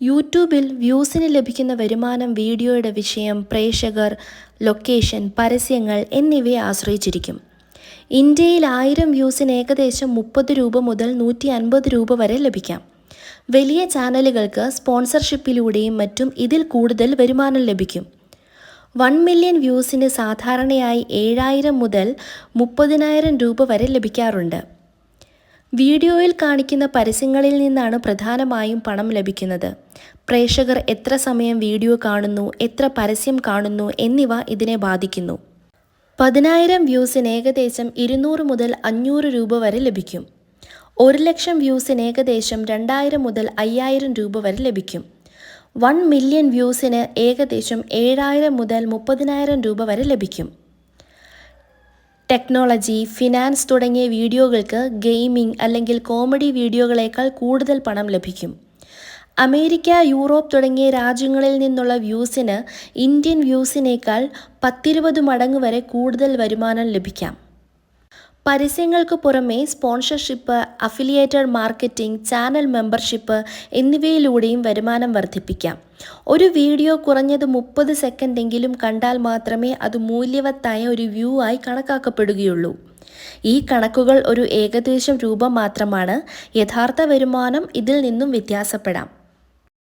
യൂട്യൂബിൽ വ്യൂസിന് ലഭിക്കുന്ന വരുമാനം വീഡിയോയുടെ വിഷയം പ്രേക്ഷകർ ലൊക്കേഷൻ പരസ്യങ്ങൾ എന്നിവയെ ആശ്രയിച്ചിരിക്കും. ഇന്ത്യയിൽ ആയിരം വ്യൂസിന് ഏകദേശം മുപ്പത് രൂപ മുതൽ നൂറ്റി അൻപത് രൂപ വരെ ലഭിക്കാം. വലിയ ചാനലുകൾക്ക് സ്പോൺസർഷിപ്പിലൂടെയും മറ്റും ഇതിൽ കൂടുതൽ വരുമാനം ലഭിക്കും. വൺ മില്യൺ വ്യൂസിന് സാധാരണയായി ഏഴായിരം മുതൽ മുപ്പതിനായിരം രൂപ വരെ ലഭിക്കാറുണ്ട്. വീഡിയോയിൽ കാണിക്കുന്ന പരസ്യങ്ങളിൽ നിന്നാണ് പ്രധാനമായും പണം ലഭിക്കുന്നത്. പ്രേക്ഷകർ എത്ര സമയം വീഡിയോ കാണുന്നു എത്ര പരസ്യം കാണുന്നു എന്നിവ ഇതിനെ ബാധിക്കുന്നു. പതിനായിരം വ്യൂസിന് ഏകദേശം ഇരുന്നൂറ് മുതൽ അഞ്ഞൂറ് രൂപ വരെ ലഭിക്കും. ഒരു ലക്ഷം വ്യൂസിന് ഏകദേശം രണ്ടായിരം മുതൽ അയ്യായിരം രൂപ വരെ ലഭിക്കും. വൺ മില്യൺ വ്യൂസിന് ഏകദേശം ഏഴായിരം മുതൽ മുപ്പതിനായിരം രൂപ വരെ ലഭിക്കും. ടെക്നോളജി ഫിനാൻസ് തുടങ്ങിയ വീഡിയോകൾക്ക് ഗെയിമിംഗ് അല്ലെങ്കിൽ കോമഡി വീഡിയോകളേക്കാൾ കൂടുതൽ പണം ലഭിക്കും. അമേരിക്ക യൂറോപ്പ് തുടങ്ങിയ രാജ്യങ്ങളിൽ നിന്നുള്ള വ്യൂസിന് ഇന്ത്യൻ വ്യൂസിനേക്കാൾ പത്തിരുപത് മടങ്ങ് വരെ കൂടുതൽ വരുമാനം ലഭിക്കാം. പരസ്യങ്ങൾക്ക് പുറമെ sponsorship affiliated marketing channel membership എന്നിവയിലൂടെയും വരുമാനം വർദ്ധിപ്പിക്കാം. ഒരു വീഡിയോ കുറഞ്ഞത് മുപ്പത് സെക്കൻഡെങ്കിലും കണ്ടാൽ മാത്രമേ അത് മൂല്യവത്തായ ഒരു വ്യൂ ആയി കണക്കാക്കപ്പെടുകയുള്ളൂ. ഈ കണക്കുകൾ ഒരു ഏകദേശം രൂപം മാത്രമാണ്. യഥാർത്ഥ വരുമാനം ഇതിൽ നിന്നും വ്യത്യാസപ്പെടാം.